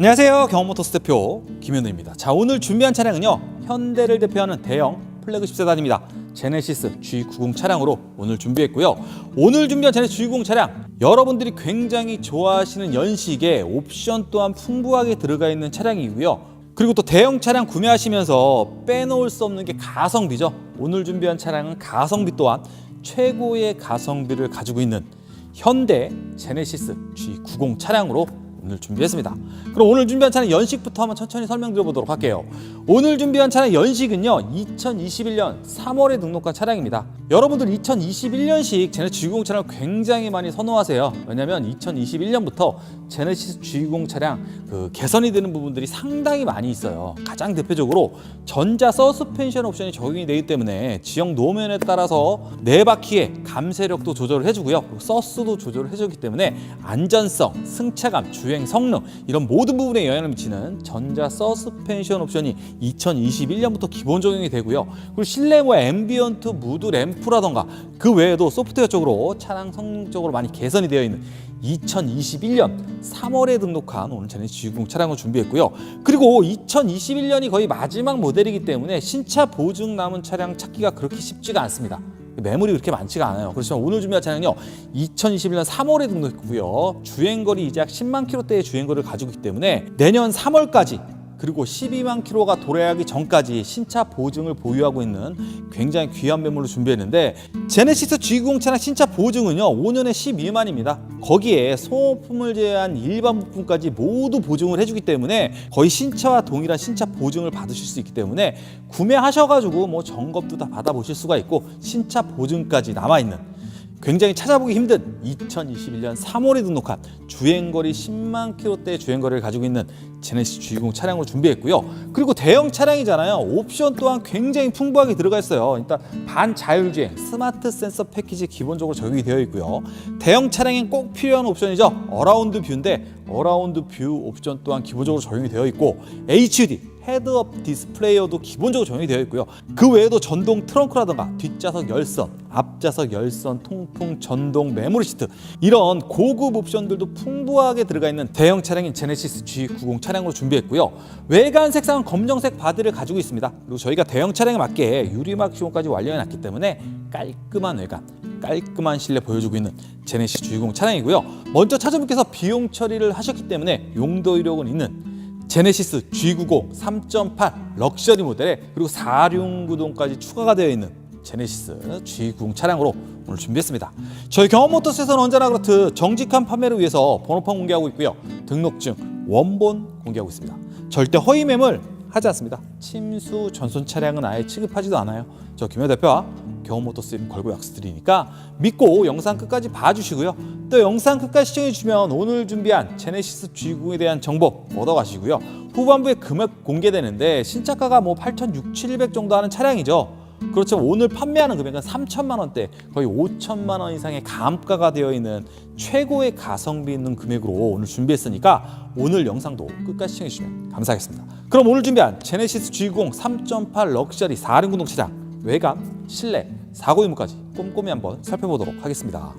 안녕하세요. 경험모터스 대표 김현우입니다. 자, 오늘 준비한 차량은요. 현대를 대표하는 대형 플래그십 세단입니다. 제네시스 G90 차량으로 오늘 준비했고요. 오늘 준비한 제네시스 G90 차량 여러분들이 굉장히 좋아하시는 연식에 옵션 또한 풍부하게 들어가 있는 차량이고요. 그리고 또 대형 차량 구매하시면서 빼놓을 수 없는 게 가성비죠. 오늘 준비한 차량은 가성비 또한 최고의 가성비를 가지고 있는 현대 제네시스 G90 차량으로 오늘 준비했습니다. 그럼 오늘 준비한 차량 연식부터 한번 천천히 설명드려 보도록 할게요. 오늘 준비한 차량 연식은요, 2021년 3월에 등록한 차량입니다. 여러분들 2021년식 제네시스 G90 차량 굉장히 많이 선호하세요. 왜냐면 2021년부터 제네시스 G90 차량 그 개선이 되는 부분들이 상당히 많이 있어요. 가장 대표적으로 전자 서스펜션 옵션이 적용이 되기 때문에 지형 노면에 따라서 네 바퀴의 감쇄력도 조절을 해주고요. 서스도 조절을 해주기 때문에 안전성, 승차감, 주행 성능 이런 모든 부분에 영향을 미치는 전자 서스펜션 옵션이 2021년부터 기본 적용이 되고요. 그리고 실내 뭐 앰비언트 무드 램프라던가 그 외에도 소프트웨어 쪽으로 차량 성능적으로 많이 개선이 되어 있는 2021년 3월에 등록한 오늘 제네시스 G90 차량을 준비했고요. 그리고 2021년이 거의 마지막 모델이기 때문에 신차 보증 남은 차량 찾기가 그렇게 쉽지가 않습니다. 매물이 그렇게 많지가 않아요. 그렇지만 오늘 준비한 차량은요, 2021년 3월에 등록했고요. 주행거리 이제 약 10만 킬로대의 주행거리를 가지고 있기 때문에 내년 3월까지 그리고 12만 킬로가 도래하기 전까지 신차 보증을 보유하고 있는 굉장히 귀한 매물로 준비했는데 제네시스 G90 차량 신차 보증은요 5년에 12만입니다. 거기에 소모품을 제외한 일반 부품까지 모두 보증을 해주기 때문에 거의 신차와 동일한 신차 보증을 받으실 수 있기 때문에 구매하셔가지고 뭐 점검도 다 받아보실 수가 있고 신차 보증까지 남아있는 굉장히 찾아보기 힘든 2021년 3월에 등록한 주행거리 10만 킬로대의 주행거리를 가지고 있는 제네시스 G90 차량으로 준비했고요. 그리고 대형 차량이잖아요. 옵션 또한 굉장히 풍부하게 들어가 있어요. 일단 반자율주행, 스마트 센서 패키지 기본적으로 적용이 되어 있고요. 대형 차량엔 꼭 필요한 옵션이죠. 어라운드 뷰인데 어라운드 뷰 옵션 또한 기본적으로 적용이 되어 있고 HUD 헤드업 디스플레이어도 기본적으로 적용이 되어 있고요. 그 외에도 전동 트렁크라든가 뒷좌석 열선, 앞좌석 열선, 통풍, 전동 메모리 시트 이런 고급 옵션들도 풍부하게 들어가 있는 대형 차량인 제네시스 G90 차량으로 준비했고요. 외관 색상은 검정색 바디를 가지고 있습니다. 그리고 저희가 대형 차량에 맞게 유리막 시공까지 완료해 놨기 때문에 깔끔한 외관, 깔끔한 실내 보여주고 있는 제네시스 G90 차량이고요. 먼저 차주분께서 비용 처리를 하셨기 때문에 용도 이력은 있는 제네시스 G90 3.8 럭셔리 모델에 그리고 4륜구동까지 추가가 되어 있는 제네시스 G90 차량으로 오늘 준비했습니다. 저희 경험모터스에서는 언제나 그렇듯 정직한 판매를 위해서 번호판 공개하고 있고요. 등록증, 원본 공개하고 있습니다. 절대 허위 매물 하지 않습니다. 침수 전손 차량은 아예 취급하지도 않아요. 저 김현 대표와 경험모터스 이름 걸고 약속드리니까 믿고 영상 끝까지 봐주시고요. 또 영상 끝까지 시청해주시면 오늘 준비한 제네시스 G90에 대한 정보 얻어가시고요. 후반부에 금액 공개되는데 신차가가 뭐 8,600, 700 정도 하는 차량이죠. 그렇죠. 오늘 판매하는 금액은 3천만 원대, 거의 5천만 원 이상의 감가가 되어 있는 최고의 가성비 있는 금액으로 오늘 준비했으니까 오늘 영상도 끝까지 시청해 주시면 감사하겠습니다. 그럼 오늘 준비한 제네시스 G90 3.8 럭셔리 4륜 구동 차량 외관, 실내, 사고 유무까지 꼼꼼히 한번 살펴보도록 하겠습니다.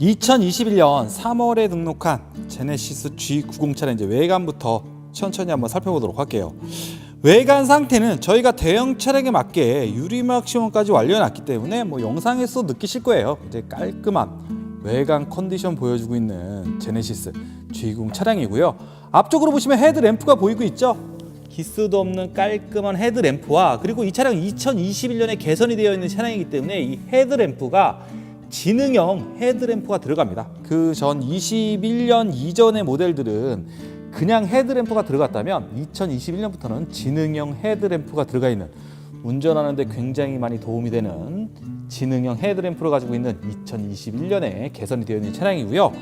(2021년 3월에) 등록한 제네시스 G90 차량 이제 외관부터 천천히 한번 살펴보도록 할게요. 외관 상태는 저희가 대형 차량에 맞게 유리막 시공까지 완료해놨기 때문에 뭐 영상에서 느끼실 거예요. 이제 깔끔한 외관 컨디션 보여주고 있는 제네시스 G90 차량이고요. 앞쪽으로 보시면 헤드램프가 보이고 있죠. 기스도 없는 깔끔한 헤드램프와 그리고 이 차량 2021년에 개선이 되어 있는 차량이기 때문에 이 헤드램프가 지능형 헤드램프가 들어갑니다. 그 전 21년 이전의 모델들은 그냥 헤드램프가 들어갔다면 2021년부터는 지능형 헤드램프가 들어가 있는 운전하는데 굉장히 많이 도움이 되는 지능형 헤드램프를 가지고 있는 2021년에 개선이 되어 있는 차량이고요.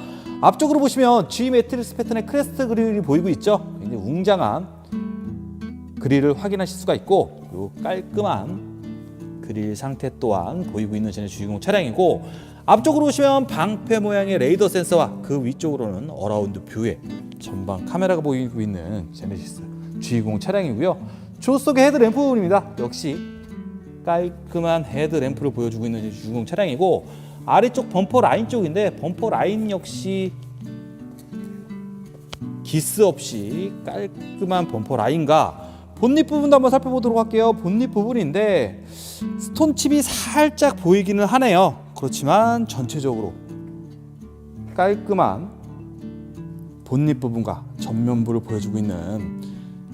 앞쪽으로 보시면 G 매트리스 패턴의 크레스트 그릴이 보이고 있죠. 굉장히 웅장한 그릴을 확인하실 수가 있고 깔끔한 그릴 상태 또한 보이고 있는 제네 주인공 차량이고 앞쪽으로 보시면 방패 모양의 레이더 센서와 그 위쪽으로는 어라운드 뷰에 전방 카메라가 보이고 있는 제네시스 주인공 차량이고요. 조속의 헤드램프 부분입니다. 역시 깔끔한 헤드램프를 보여주고 있는 주인공 차량이고 아래쪽 범퍼 라인 쪽인데 범퍼 라인 역시 기스 없이 깔끔한 범퍼 라인과 본닛 부분도 한번 살펴보도록 할게요. 본닛 부분인데 스톤칩이 살짝 보이기는 하네요. 그렇지만 전체적으로 깔끔한 본닛 부분과 전면부를 보여주고 있는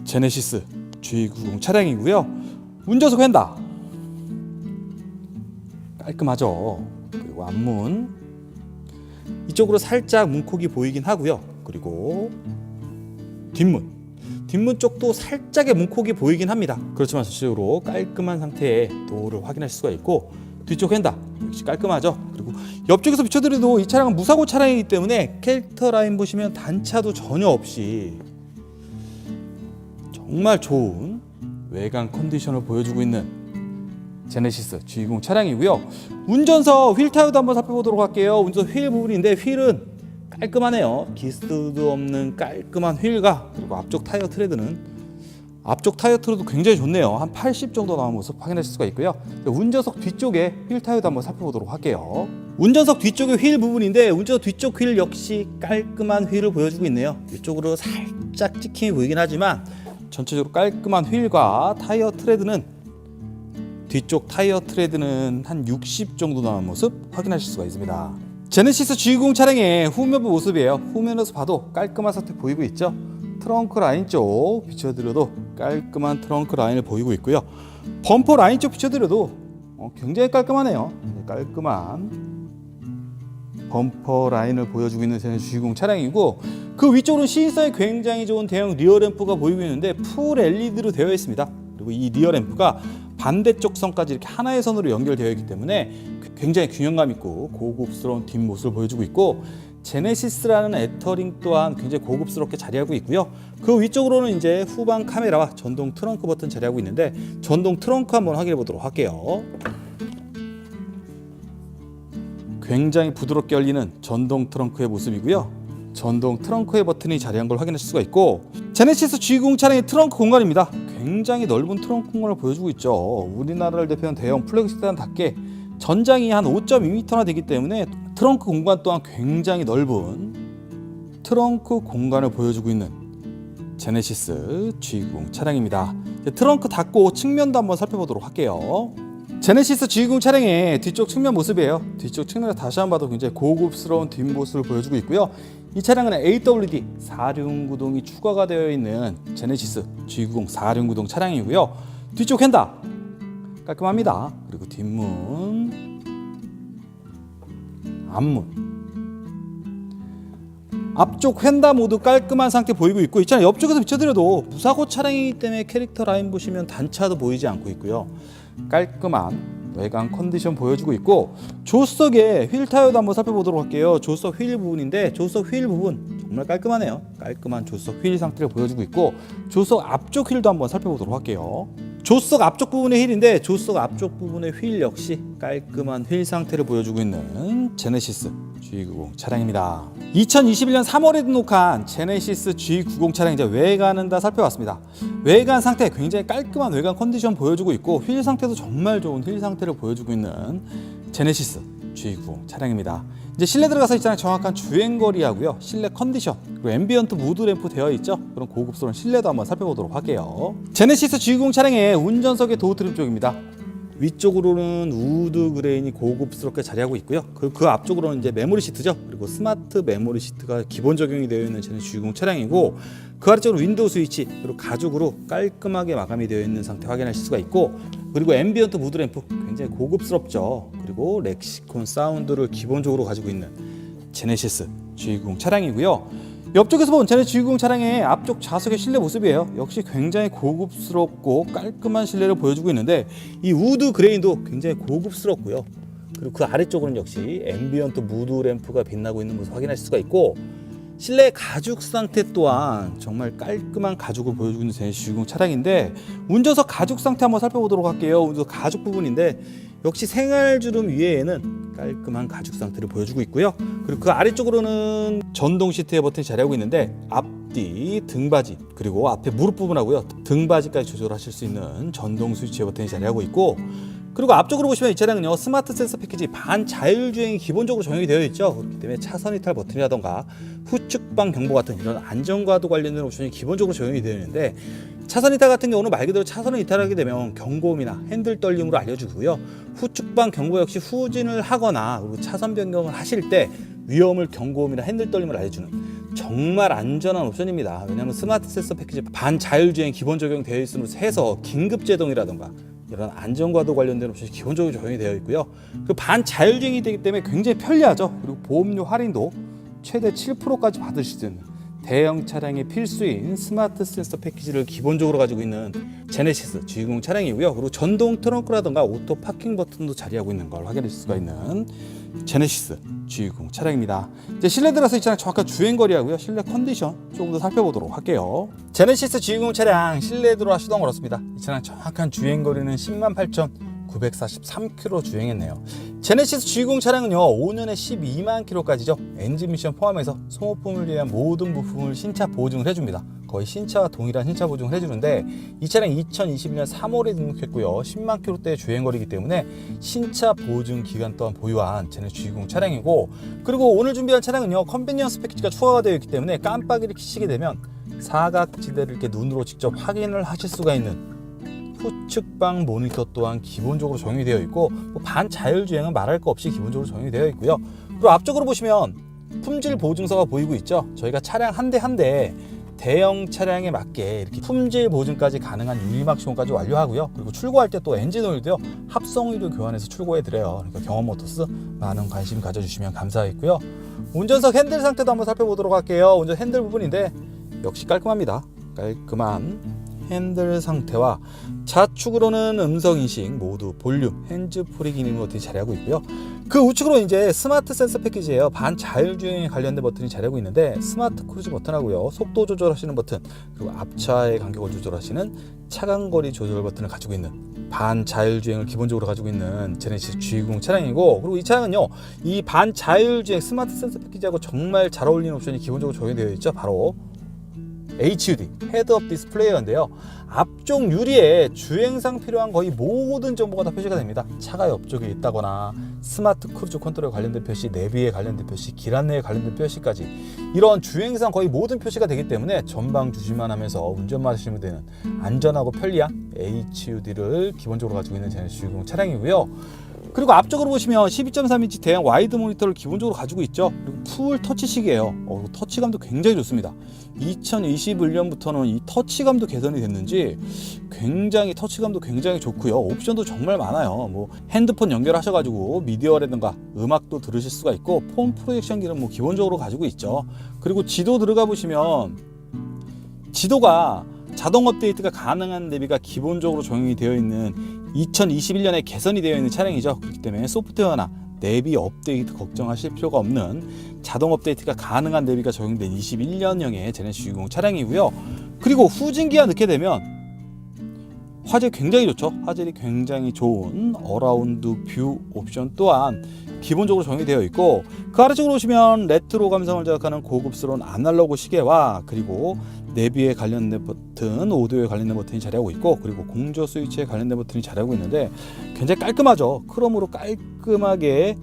제네시스 G90 차량이고요. 운전석 휀다 깔끔하죠. 그리고 앞문 이쪽으로 살짝 문콕이 보이긴 하고요. 그리고 뒷문 뒷문 쪽도 살짝의 문콕이 보이긴 합니다. 그렇지만 전체적으로 깔끔한 상태의 도어를 확인할 수가 있고 뒤쪽 휀다 역시 깔끔하죠. 그리고 옆쪽에서 비춰드려도 이 차량은 무사고 차량이기 때문에 캐릭터 라인 보시면 단차도 전혀 없이 정말 좋은 외관 컨디션을 보여주고 있는 제네시스 G20 차량이고요. 운전석 휠 타이어도 한번 살펴보도록 할게요. 운전석 휠 부분인데 휠은 깔끔하네요. 기스도 없는 깔끔한 휠과 그리고 앞쪽 타이어 트레드는 앞쪽 타이어 트레도 굉장히 좋네요. 한 80 정도 나온 모습 확인하실 수가 있고요. 운전석 뒤쪽에 휠 타이어도 한번 살펴보도록 할게요. 운전석 뒤쪽의 휠 부분인데 운전석 뒤쪽 휠 역시 깔끔한 휠을 보여주고 있네요. 이쪽으로 살짝 찍힘이 보이긴 하지만 전체적으로 깔끔한 휠과 타이어 트레드는 뒤쪽 타이어 트레드는 한 60 정도 나온 모습 확인하실 수가 있습니다. 제네시스 G90 차량의 후면부 모습이에요. 후면에서 봐도 깔끔한 상태 보이고 있죠. 트렁크 라인 쪽 비춰드려도 깔끔한 트렁크 라인을 보이고 있고요. 범퍼 라인 쪽 비춰드려도 어, 굉장히 깔끔하네요. 깔끔한 범퍼 라인을 보여주고 있는 제네시스 G90 차량이고 그 위쪽으로는 시인성이 굉장히 좋은 대형 리어 램프가 보이고 있는데 풀 LED로 되어 있습니다. 그리고 이 리어 램프가 반대쪽 선까지 이렇게 하나의 선으로 연결되어 있기 때문에 굉장히 균형감 있고 고급스러운 뒷모습을 보여주고 있고 제네시스라는 애터링 또한 굉장히 고급스럽게 자리하고 있고요. 그 위쪽으로는 이제 후방 카메라와 전동 트렁크 버튼 자리하고 있는데 전동 트렁크 한번 확인해 보도록 할게요. 굉장히 부드럽게 열리는 전동 트렁크의 모습이고요. 전동 트렁크의 버튼이 자리한 걸 확인할 수가 있고 제네시스 G90 차량의 트렁크 공간입니다. 굉장히 넓은 트렁크 공간을 보여주고 있죠. 우리나라를 대표하는 대형 플래그십 세단답게 전장이 한 5.2m나 되기 때문에 트렁크 공간 또한 굉장히 넓은 트렁크 공간을 보여주고 있는 제네시스 G90 차량입니다. 트렁크 닫고 측면도 한번 살펴보도록 할게요. 제네시스 G90 차량의 뒤쪽 측면 모습이에요. 뒤쪽 측면을 다시 한번 봐도 굉장히 고급스러운 뒷모습을 보여주고 있고요. 이 차량은 AWD 4륜구동이 추가가 되어 있는 제네시스 G90 4륜구동 차량이고요. 뒤쪽 휀다 깔끔합니다. 그리고 뒷문, 앞문, 앞쪽 휀다 모두 깔끔한 상태 보이고 있고 이 차량 옆쪽에서 비춰드려도 무사고 차량이기 때문에 캐릭터 라인 보시면 단차도 보이지 않고 있고요. 깔끔한 외관 컨디션 보여주고 있고 조수석의 휠 타이어도 한번 살펴보도록 할게요. 조수석 휠 부분인데 조수석 휠 부분 정말 깔끔하네요. 깔끔한 조수석 휠 상태를 보여주고 있고 조수석 앞쪽 휠도 한번 살펴보도록 할게요. 조수석 앞쪽 부분의 휠인데 조수석 앞쪽 부분의 휠 역시 깔끔한 휠 상태를 보여주고 있는 제네시스 G90 차량입니다. 2021년 3월에 등록한 제네시스 G90 차량 이제 외관은 다 살펴봤습니다. 외관 상태 굉장히 깔끔한 외관 컨디션 보여주고 있고 휠 상태도 정말 좋은 휠 상태를 보여주고 있는 제네시스 G90 차량입니다. 이제 실내 들어가서 있잖아요. 정확한 주행 거리하고요. 실내 컨디션 그리고 앰비언트 무드 램프 되어 있죠. 그런 고급스러운 실내도 한번 살펴보도록 할게요. 제네시스 G90 차량의 운전석의 도어 트림 쪽입니다. 위쪽으로는 우드 그레인이 고급스럽게 자리하고 있고요. 그, 그 앞쪽으로는 이제 메모리 시트죠. 그리고 스마트 메모리 시트가 기본 적용이 되어 있는 제네 G90 차량이고 그 아래쪽으로 윈도우 스위치 그리고 가죽으로 깔끔하게 마감이 되어 있는 상태 확인하실 수가 있고 그리고 앰비언트 무드 램프 굉장히 고급스럽죠. 그리고 렉시콘 사운드를 기본적으로 가지고 있는 제네시스 G90 차량이고요. 옆쪽에서 본 제네 G90 차량의 앞쪽 좌석의 실내 모습이에요. 역시 굉장히 고급스럽고 깔끔한 실내를 보여주고 있는데 이 우드 그레인도 굉장히 고급스럽고요. 그리고 그 아래쪽으로는 역시 앰비언트 무드 램프가 빛나고 있는 모습 확인하실 수가 있고 실내 가죽 상태 또한 정말 깔끔한 가죽을 보여주고 있는 60 차량인데 운전석 가죽 상태 한번 살펴보도록 할게요. 운전석 가죽 부분인데 역시 생활주름 위에는 깔끔한 가죽 상태를 보여주고 있고요. 그리고 그 아래쪽으로는 전동 시트의 버튼이 자리하고 있는데 앞뒤 등받이 그리고 앞에 무릎 부분하고요 등받이까지 조절하실 수 있는 전동 스위치의 버튼이 자리하고 있고 그리고 앞쪽으로 보시면 이 차량은요 스마트 센서 패키지 반자율주행이 기본적으로 적용이 되어 있죠 그렇기 때문에 차선 이탈 버튼이라던가 후측방 경보 같은 이런 안전과도 관련된 옵션이 기본적으로 적용이 되어 있는데 차선 이탈 같은 경우는 말 그대로 차선을 이탈하게 되면 경고음이나 핸들 떨림으로 알려주고요 후측방 경보 역시 후진을 하거나 그리고 차선 변경을 하실 때 위험을 경고음이나 핸들 떨림을 알려주는 정말 안전한 옵션입니다. 왜냐하면 스마트 센서 패키지 반자율주행 기본 적용되어 있음으로 해서 긴급 제동이라던가 이런 안전과도 관련된 옵션이 기본적으로 적용이 되어 있고요. 그 반자율주행이 되기 때문에 굉장히 편리하죠. 그리고 보험료 할인도 최대 7%까지 받으실 수 있는 대형 차량의 필수인 스마트 센서 패키지를 기본적으로 가지고 있는 제네시스 G60 차량이고요. 그리고 전동 트렁크라든가 오토 파킹 버튼도 자리하고 있는 걸 확인할 수가 있는 제네시스 G60 차량입니다. 이제 실내 들어서 이 차량 정확한 주행 거리하고요. 실내 컨디션 조금 더 살펴보도록 할게요. 제네시스 G60 차량 실내 들어와 시동 걸었습니다. 이 차량 정확한 주행 거리는 10만 8천 943km 주행했네요. 제네시스 G60 차량은요 5년에 12만 km까지죠. 엔진 미션 포함해서 소모품을 위한 모든 부품을 신차 보증을 해줍니다. 거의 신차와 동일한 신차 보증을 해주는데 이 차량 2020년 3월에 등록했고요 10만 km대 주행거리이기 때문에 신차 보증 기간 동안 보유한 제네시스 G60 차량이고 그리고 오늘 준비한 차량은요 컨비니언스 패키지가 추가가 되어 있기 때문에 깜빡이를 켜시게 되면 사각지대를 이렇게 눈으로 직접 확인을 하실 수가 있는 후측방 모니터 또한 기본적으로 적용이 되어 있고 뭐 반자율주행은 말할 거 없이 기본적으로 적용이 되어 있고요. 그리고 앞쪽으로 보시면 품질 보증서가 보이고 있죠. 저희가 차량 한 대 한 대 대형 차량에 맞게 이렇게 품질 보증까지 가능한 유리막 시공까지 완료하고요. 그리고 출고할 때 또 엔진 오일도요 합성 오일을 교환해서 출고해 드려요. 그러니까 경험 모터스 많은 관심 가져주시면 감사하겠고요. 운전석 핸들 상태도 한번 살펴보도록 할게요. 운전 핸들 부분인데 역시 깔끔합니다. 깔끔한 핸들 상태와 좌측으로는 음성 인식, 모두 볼륨, 핸즈 프리 기능 버튼이 자리하고 있고요. 그 우측으로 이제 스마트 센서 패키지예요. 반 자율주행에 관련된 버튼이 자리하고 있는데 스마트 크루즈 버튼하고요. 속도 조절하시는 버튼, 그리고 앞차의 간격을 조절하시는 차간거리 조절 버튼을 가지고 있는 반 자율주행을 기본적으로 가지고 있는 제네시스 G60 차량이고 그리고 이 차량은요. 이 반 자율주행 스마트 센서 패키지하고 정말 잘 어울리는 옵션이 기본적으로 적용되어 있죠. 바로 HUD 헤드업 디스플레이어인데요. 앞쪽 유리에 주행상 필요한 거의 모든 정보가 다 표시가 됩니다. 차가 옆쪽에 있다거나 스마트 크루즈 컨트롤에 관련된 표시, 내비에 관련된 표시, 길 안내에 관련된 표시까지 이런 주행상 거의 모든 표시가 되기 때문에 전방 주시만 하면서 운전만 하시면 되는 안전하고 편리한 HUD를 기본적으로 가지고 있는 제네시스 60 차량이고요. 그리고 앞쪽으로 보시면 12.3인치 대형 와이드 모니터를 기본적으로 가지고 있죠. 그리고 풀 터치식이에요. 어, 터치감도 굉장히 좋습니다. 2021년부터는 이 터치감도 개선이 됐는지 굉장히 터치감도 굉장히 좋고요. 옵션도 정말 많아요. 뭐 핸드폰 연결하셔 가지고 미디어라든가 음악도 들으실 수가 있고 폰 프로젝션기는 뭐 기본적으로 가지고 있죠. 그리고 지도 들어가 보시면 지도가 자동 업데이트가 가능한 내비가 기본적으로 적용이 되어 있는 2021년에 개선이 되어 있는 차량이죠. 그렇기 때문에 소프트웨어나 내비 업데이트 걱정하실 필요가 없는 자동 업데이트가 가능한 내비가 적용된 21년형의 제네시스 60 차량이고요. 그리고 후진기가 넣게 되면 화질 굉장히 좋죠. 화질이 굉장히 좋은 어라운드 뷰 옵션 또한 기본적으로 적용이 되어 있고 그 아래쪽으로 오시면 레트로 감성을 자극하는 고급스러운 아날로그 시계와 그리고 내비에 관련된 버튼, 오디오에 관련된 버튼이 자리하고 있고 그리고 공조 스위치에 관련된 버튼이 자리하고 있는데 굉장히 깔끔하죠. 크롬으로 깔끔하게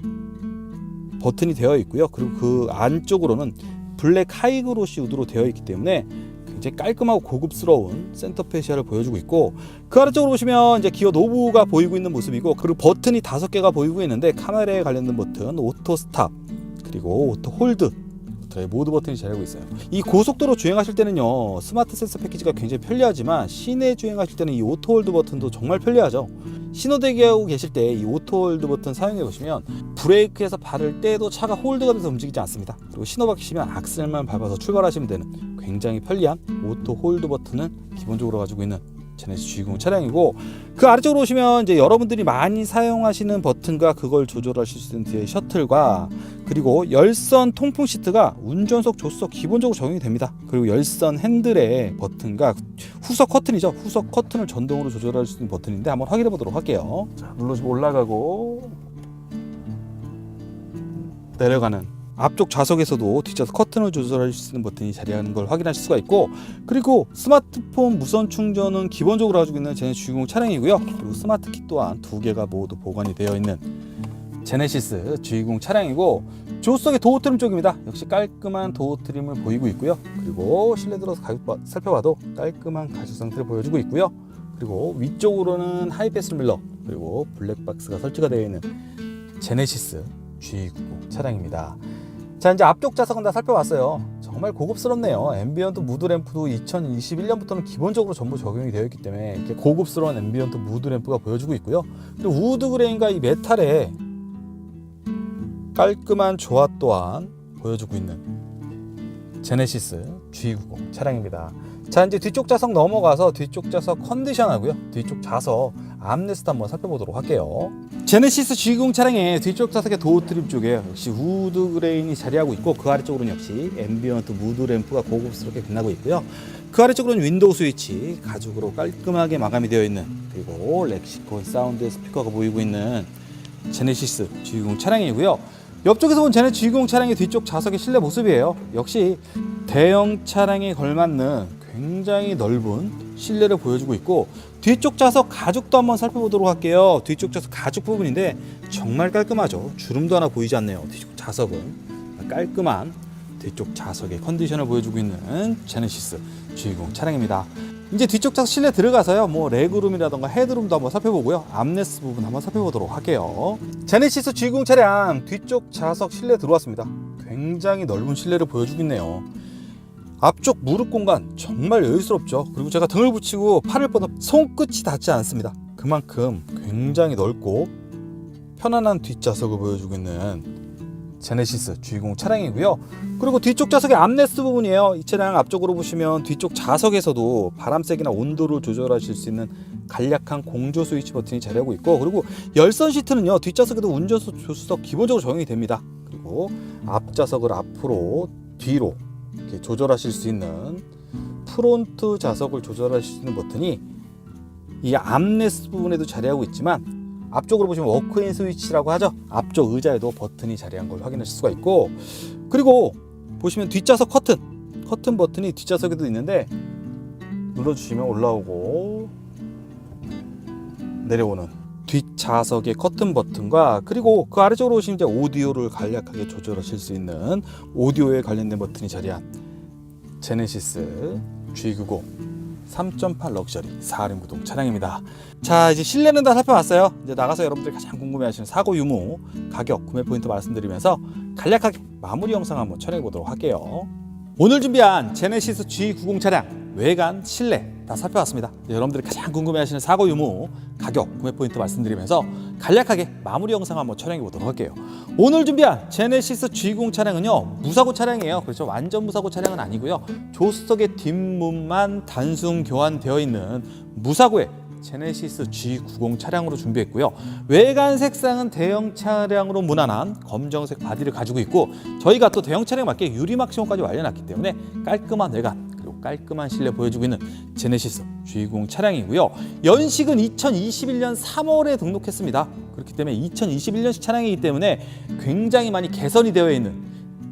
버튼이 되어 있고요. 그리고 그 안쪽으로는 블랙 하이그로시 우드로 되어 있기 때문에 굉장히 깔끔하고 고급스러운 센터 페시아를 보여주고 있고 그 아래쪽으로 보시면 이제 기어 노브가 보이고 있는 모습이고 그리고 버튼이 다섯 개가 보이고 있는데 카메라에 관련된 버튼, 오토 스탑 그리고 오토 홀드 저희 모드 버튼이 자리하고 있어요. 이 고속도로 주행하실 때는요 스마트 센서 패키지가 굉장히 편리하지만 시내 주행하실 때는 이 오토 홀드 버튼도 정말 편리하죠. 신호 대기하고 계실 때 이 오토 홀드 버튼 사용해 보시면 브레이크에서 발을 떼도 차가 홀드가 돼서 움직이지 않습니다. 그리고 신호 바뀌시면 악셀만 밟아서 출발하시면 되는 굉장히 편리한 오토 홀드 버튼을 기본적으로 가지고 있는 제네시스 G90 차량이고 그 아래쪽으로 오시면 이제 여러분들이 많이 사용하시는 버튼과 그걸 조절하실 수 있는 뒤에 셔틀과 그리고 열선 통풍 시트가 운전석, 조수석 기본적으로 적용이 됩니다. 그리고 열선 핸들의 버튼과 후석 커튼이죠. 후석 커튼을 전동으로 조절할 수 있는 버튼인데 한번 확인해 보도록 할게요. 자, 눌러주면 올라가고 내려가는 앞쪽 좌석에서도 뒷좌석 커튼을 조절할 수 있는 버튼이 자리하는 걸 확인하실 수가 있고 그리고 스마트폰 무선 충전은 기본적으로 가지고 있는 제네시스 G90 차량이고요. 그리고 스마트키 또한 두 개가 모두 보관이 되어 있는 제네시스 G90 차량이고 조수석의 도어 트림 쪽입니다. 역시 깔끔한 도어 트림을 보이고 있고요. 그리고 실내 들어서 가격 봐- 살펴봐도 깔끔한 가죽 상태를 보여주고 있고요. 그리고 위쪽으로는 하이패스 밀러 그리고 블랙박스가 설치가 되어 있는 제네시스 G90 차량입니다. 자 이제 앞쪽 좌석은 다 살펴봤어요. 정말 고급스럽네요. 앰비언트 무드 램프도 2021년부터는 기본적으로 전부 적용이 되어 있기 때문에 이렇게 고급스러운 앰비언트 무드 램프가 보여주고 있고요. 그리고 우드 그레인과 이 메탈의 깔끔한 조화 또한 보여주고 있는 제네시스 G90 차량입니다. 자 이제 뒤쪽 좌석 넘어가서 뒤쪽 좌석 컨디션하고요. 뒤쪽 좌석 암레스트 한번 살펴보도록 할게요. 제네시스 G90 차량의 뒤쪽 좌석의 도어 트림 쪽에 역시 우드 그레인이 자리하고 있고 그 아래쪽으로는 역시 앰비언트 무드 램프가 고급스럽게 빛나고 있고요. 그 아래쪽으로는 윈도우 스위치 가죽으로 깔끔하게 마감이 되어 있는 그리고 렉시콘 사운드 스피커가 보이고 있는 제네시스 G90 차량이고요. 옆쪽에서 본 제네 G90 차량의 뒤쪽 좌석의 실내 모습이에요. 역시 대형 차량에 걸맞는 굉장히 넓은 실내를 보여주고 있고 뒤쪽 좌석 가죽도 한번 살펴보도록 할게요. 뒤쪽 좌석 가죽 부분인데 정말 깔끔하죠. 주름도 하나 보이지 않네요. 뒤쪽 좌석은 깔끔한 뒤쪽 좌석의 컨디션을 보여주고 있는 제네시스 G90 차량입니다. 이제 뒤쪽 좌석 실내 들어가서요. 뭐 레그룸이라던가 헤드룸도 한번 살펴보고요. 암레스 부분 한번 살펴보도록 할게요. 제네시스 G90 차량 뒤쪽 좌석 실내 들어왔습니다. 굉장히 넓은 실내를 보여주고 있네요. 앞쪽 무릎 공간 정말 여유스럽죠. 그리고 제가 등을 붙이고 팔을 뻗어 손끝이 닿지 않습니다. 그만큼 굉장히 넓고 편안한 뒷좌석을 보여주고 있는 제네시스 G90 차량이고요. 그리고 뒤쪽 좌석의 암레스트 부분이에요. 이 차량 앞쪽으로 보시면 뒤쪽 좌석에서도 바람색이나 온도를 조절하실 수 있는 간략한 공조 스위치 버튼이 자리하고 있고 그리고 열선 시트는요 뒷좌석에도 운전석 조수석 기본적으로 적용이 됩니다. 그리고 앞좌석을 앞으로 뒤로 이렇게 조절하실 수 있는 프론트 좌석을 조절하실 수 있는 버튼이 이 암레스 부분에도 자리하고 있지만 앞쪽으로 보시면 워크인 스위치라고 하죠. 앞쪽 의자에도 버튼이 자리한 걸 확인하실 수가 있고 그리고 보시면 뒷좌석 커튼 커튼 버튼이 뒷좌석에도 있는데 눌러주시면 올라오고 내려오는 뒷좌석의 커튼 버튼과 그리고 그 아래쪽으로 오시면 이제 오디오를 간략하게 조절하실 수 있는 오디오에 관련된 버튼이 자리한 제네시스 G90 3.8 럭셔리 4륜 구동 차량입니다. 자 이제 실내는 다 살펴봤어요. 이제 나가서 여러분들이 가장 궁금해하시는 사고 유무 가격 구매 포인트 말씀드리면서 간략하게 마무리 영상 한번 촬영해 보도록 할게요. 오늘 준비한 제네시스 G90 차량 외관 실내 다 살펴봤습니다. 이제 여러분들이 가장 궁금해하시는 사고 유무 가격 구매 포인트 말씀드리면서 간략하게 마무리 영상 한번 촬영해 보도록 할게요. 오늘 준비한 제네시스 G90 차량은요 무사고 차량이에요. 그렇죠 완전 무사고 차량은 아니고요 조수석의 뒷문만 단순 교환되어 있는 무사고의 제네시스 G90 차량으로 준비했고요. 외관 색상은 대형 차량으로 무난한 검정색 바디를 가지고 있고 저희가 또 대형 차량에 맞게 유리막 시공까지 완료해놨기 때문에 깔끔한 외관 깔끔한 실내 보여주고 있는 제네시스 G90 차량이고요. 연식은 2021년 3월에 등록했습니다. 그렇기 때문에 2021년식 차량이기 때문에 굉장히 많이 개선이 되어 있는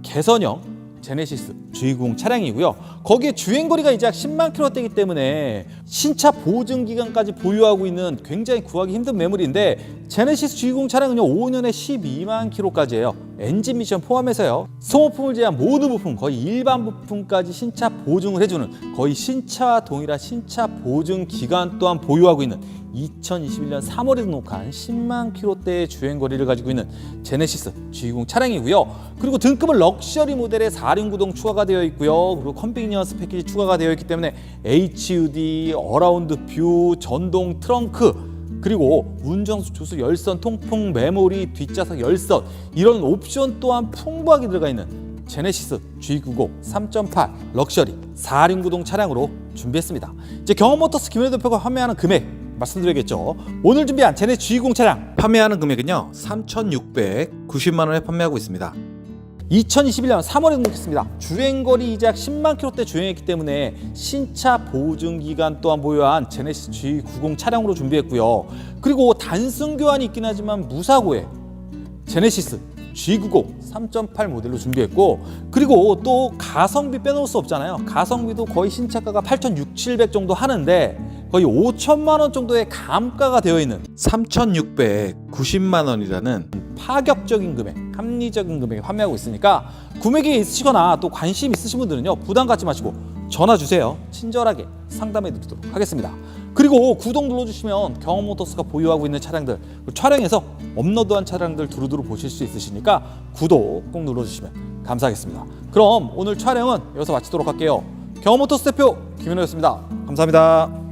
개선형 제네시스 G90 차량이고요. 거기에 주행 거리가 이제 약 10만 킬로대이기 때문에 신차 보증 기간까지 보유하고 있는 굉장히 구하기 힘든 매물인데 제네시스 G90 차량은요 5년에 12만 킬로까지예요. 엔진 미션 포함해서요. 소모품을 제한 모든 부품 거의 일반 부품까지 신차 보증을 해주는 거의 신차와 동일한 신차 보증 기간 또한 보유하고 있는 2021년 3월에 등록한 10만 킬로대의 주행 거리를 가지고 있는 제네시스 G90 차량이고요. 그리고 등급은 럭셔리 모델의 4륜 구동 추가가 되어 있고요. 그리고 컨비니언스 패키지 추가가 되어 있기 때문에 HUD, 어라운드 뷰, 전동 트렁크 그리고 운전수 조수 열선 통풍 메모리 뒷좌석 열선 이런 옵션 또한 풍부하게 들어가 있는 제네시스 G90 3.8 럭셔리 4륜 구동 차량으로 준비했습니다. 이제 경험모터스 김현우 대표가 판매하는 금액 말씀드려야겠죠. 오늘 준비한 제네시스 G90 차량 판매하는 금액은요 3,690만 원에 판매하고 있습니다. 2021년 3월에 등록했습니다. 주행거리 이작 10만 킬로대 주행했기 때문에 신차 보증 기간 또한 보유한 제네시스 G90 차량으로 준비했고요. 그리고 단순 교환이 있긴 하지만 무사고에 제네시스 G90 3.8 모델로 준비했고 그리고 또 가성비 빼놓을 수 없잖아요. 가성비도 거의 신차가가 8,600, 700 정도 하는데 거의 5천만 원 정도의 감가가 되어 있는 3,690만 원이라는 파격적인 금액, 합리적인 금액에 판매하고 있으니까 구매기에 있으시거나 또 관심 있으신 분들은요 부담 갖지 마시고 전화 주세요. 친절하게 상담해 드리도록 하겠습니다. 그리고 구독 눌러주시면 경험모터스가 보유하고 있는 차량들 그리고 촬영해서 업로드한 차량들 두루두루 보실 수 있으시니까 구독 꼭 눌러주시면 감사하겠습니다. 그럼 오늘 촬영은 여기서 마치도록 할게요. 경험모터스 대표 김현우였습니다. 감사합니다.